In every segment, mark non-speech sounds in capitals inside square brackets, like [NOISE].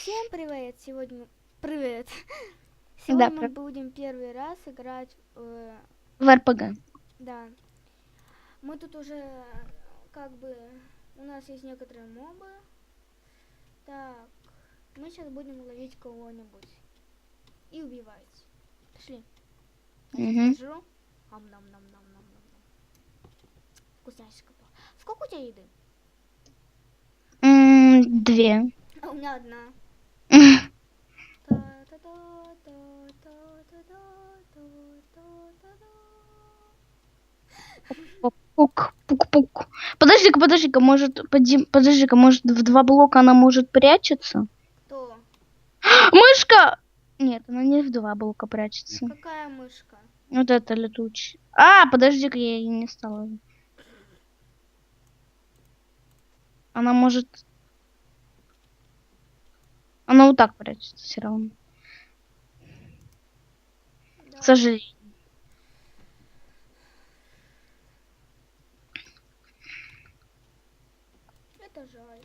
Всем привет! Сегодня... Привет! [LAUGHS] Сегодня мы привет. будем первый раз играть в... В РПГ. Да. Мы тут уже как бы... У нас есть некоторые мобы. Так. Мы сейчас будем ловить кого-нибудь. И убивать. Пошли. Угу. Жру. ам нам нам нам нам нам Вкусняшка. Сколько у тебя еды? Две. А у меня одна. Пук, пук, пук. Подожди-ка, подожди-ка, может, подожди-ка, может, в два блока она может прячется? Кто? Мышка! Нет, она не в два блока прячется. Какая мышка? Вот это летучий. А, подожди-ка, я ее не стала. Она может... Она вот так прячется все равно. К сожалению. Это жаль.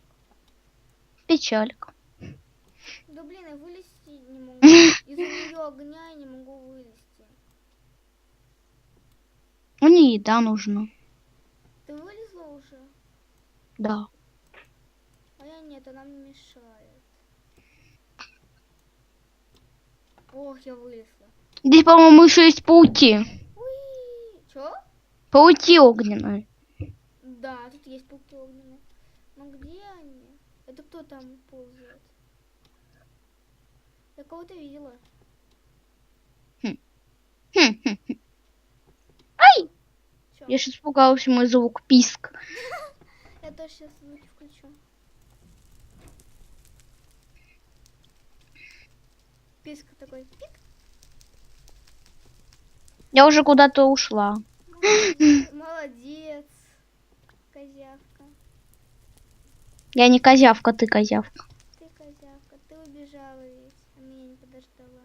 Печалька. Да блин, я вылезти не могу. [LAUGHS] Из-за нее огня я не могу вылезти. Мне еда нужна. Ты вылезла уже? Да. А я нет, она мне мешает. Ох, я вылезла. Здесь, по-моему, еще есть пауки. Чё? Пауки огненные. Да, тут есть пауки огненные. Но где они? Это кто там ползает? Я кого-то видела. Хм, хм, хм. Ай! Чё? Я сейчас испугался мой звук писк. [LAUGHS] Я тоже сейчас звуки включу. Писк такой. Пик. Я уже куда-то ушла. [GASPS] Молодец. Козявка. Я не козявка, ты козявка. Ты козявка. Ты убежала ведь. А меня не подождала.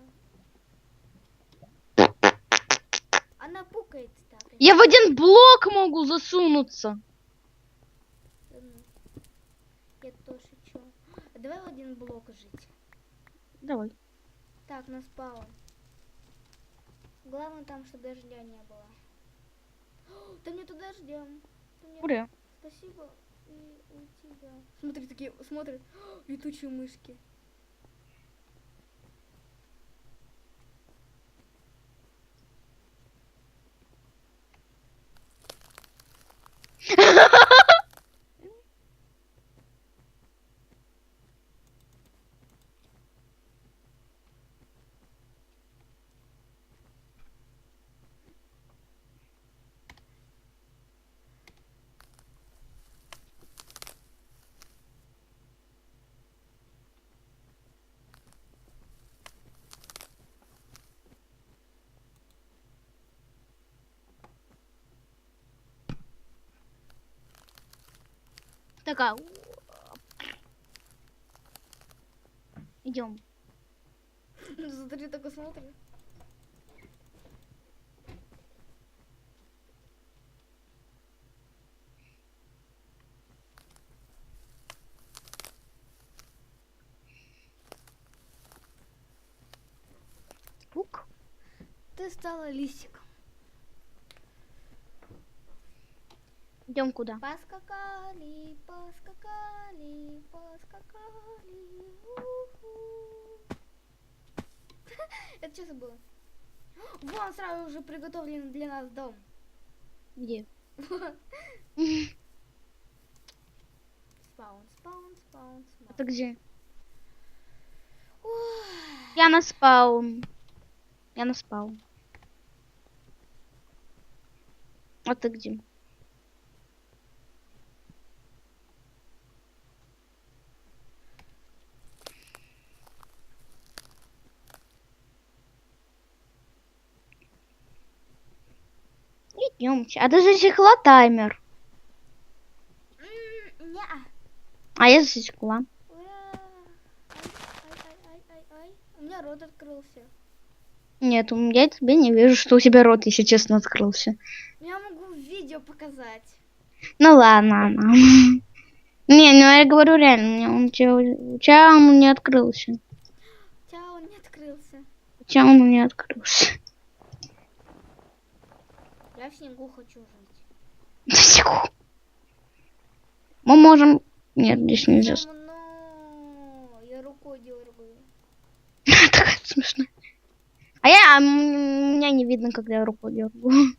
Она пукает так. Я в один блок могу засунуться. Ну. Я тоже шучу. А давай в один блок жить. Давай. Так, на спаун. Главное там, чтобы дождя не было. О, Ты мне туда ждем. Ура. Спасибо и у тебя. Смотри, такие смотрят О, летучие мышки. [LAUGHS] Такая. Идем. [LAUGHS] Смотри, такой смотрит. Пук. Ты стала лисиком. Идем куда? Поскакали, поскакали, поскакали. [LAUGHS] Это что за было? Вон сразу уже приготовлен для нас дом. Где? Спаун, спаун, спаун, спаун. Это где? Я на спаун. Я на спаун. А ты где? Идемте. А ты засекла таймер. А я засекла. Ура. Ай, ай, ай, ай, ай, ай. У меня рот открылся. Нет, у- я тебе не вижу, что у тебя рот, если честно, открылся. Я могу видео показать. Ну ладно, ладно. [LAUGHS] Не, ну я говорю реально, у меня он, у тебя, у тебя он не открылся. Хотя он не открылся. У тебя он не открылся. Я в снегу хочу жить. [LAUGHS] Всё. Мы можем... Нет, здесь нельзя. Темно. Я рукой дергаю. [LAUGHS] Такая смешная. А я... а меня не видно, когда я руку дергаю. [LAUGHS]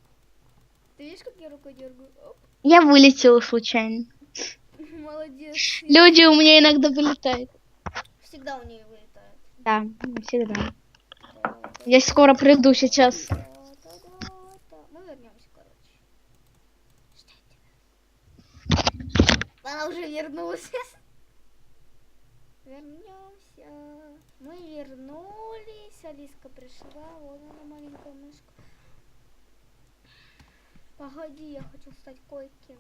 Ты видишь, как я рукой дергаю? Оп. Я вылетела случайно. Молодец. Люди у меня иногда вылетают. Всегда у нее вылетает. Да, всегда. Я скоро приду сейчас. Та-та-та-та. Мы вернемся, короче. Ждите. Она уже вернулась. Вернемся. Мы вернулись. Алиска пришла. Вот она маленькая мышка. Погоди, я хочу стать кое-кем.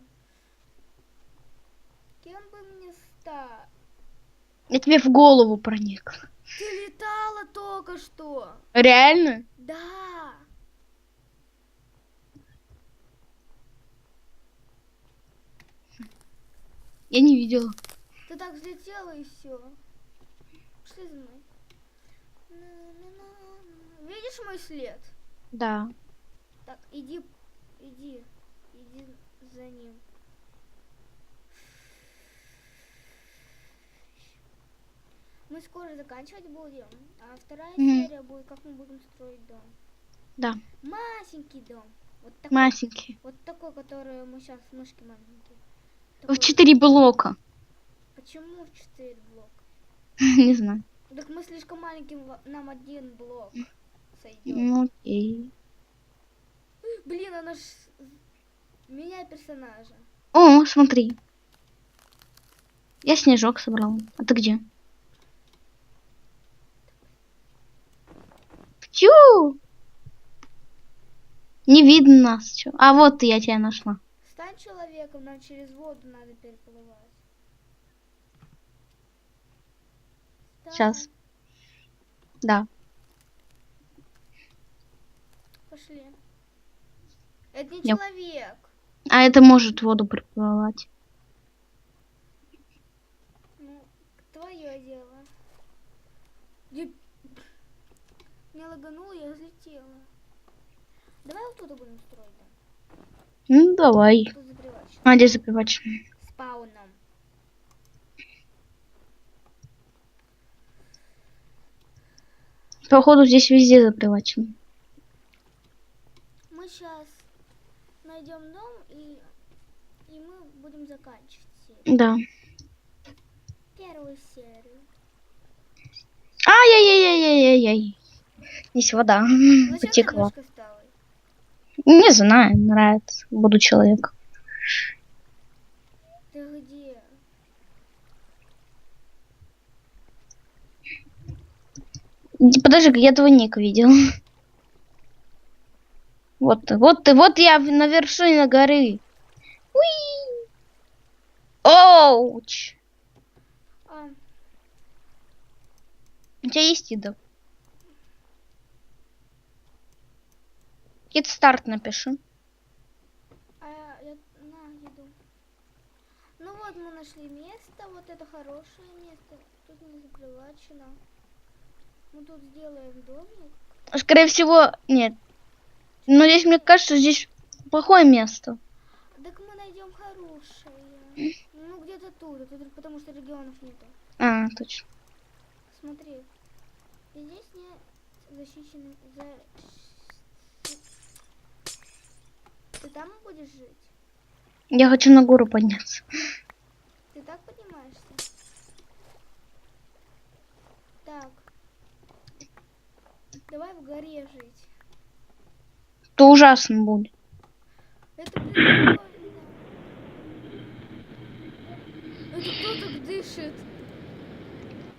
Кем бы мне стать? Я тебе в голову проник. Ты летала только что. Реально? Да. Я не видела. Ты так взлетела и все. Пошли за мной. Видишь мой след? Да. Так, иди, иди, иди за ним. Мы скоро заканчивать будем, а вторая Мгм. серия будет, как мы будем строить дом. Да. Масенький дом. Вот такой, Масенький. вот такой, который мы сейчас мышки маленькие. В четыре блока. Почему в 4 блока? [LAUGHS] Не знаю. Так мы слишком маленьким, во- нам один блок сойдет. Ну окей. Блин, она ж меня персонажа. О, смотри. Я снежок собрал. А ты где? Тю! Не видно нас. А вот я тебя нашла. Стань человеком, нам через воду надо переплывать. Стань. Сейчас. Да. Пошли. Это не Я- человек. А это может воду приплывать. Ну, твое дело. Я- Меня лагануло, я взлетела. Давай вот тут будем строить, да? Ну давай. А, где закрывать? Спауном. Походу здесь везде закрывать. Мы сейчас найдем дом и, и мы будем заканчивать серию. Да. первую серию. Ай-яй-яй-яй-яй-яй. Здесь вода ты потекла. Не знаю, нравится. Буду человек. Ты где? Подожди, я этого ника видел. Вот ты, вот ты, вот я на вершине горы. Уи! Оуч! А, У тебя есть еда? Кит старт напиши. а я на еду. Ну вот мы нашли место, вот это хорошее место. Тут не заплевачено. Мы тут сделаем домик. Скорее всего, нет. Но здесь, мне кажется, здесь плохое место. Так мы найдем хорошее. Ну где-то тут, потому что регионов нету. А, точно. Смотри. Здесь не защищены. За... Ты там будешь жить? Я хочу на гору подняться. Ты так поднимаешься? Так. Давай в горе жить. Это ужасно будет. Это прикольно. Это кто так дышит?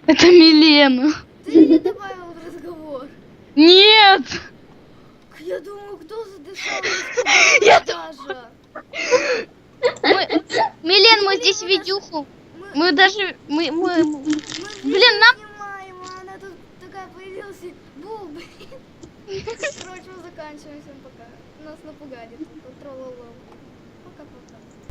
Это Милена. Ты не добавил в разговор. Нет! Я думаю, кто задышал? [LAUGHS] Я даже. Мы... Милен, мы здесь видюху. Мы, даже... Мы, мы... Блин, нам- снимаем, а она тут такая появилась. и Бу, блин. Короче, заканчиваем. Всем пока. Нас напугали. Пока-пока.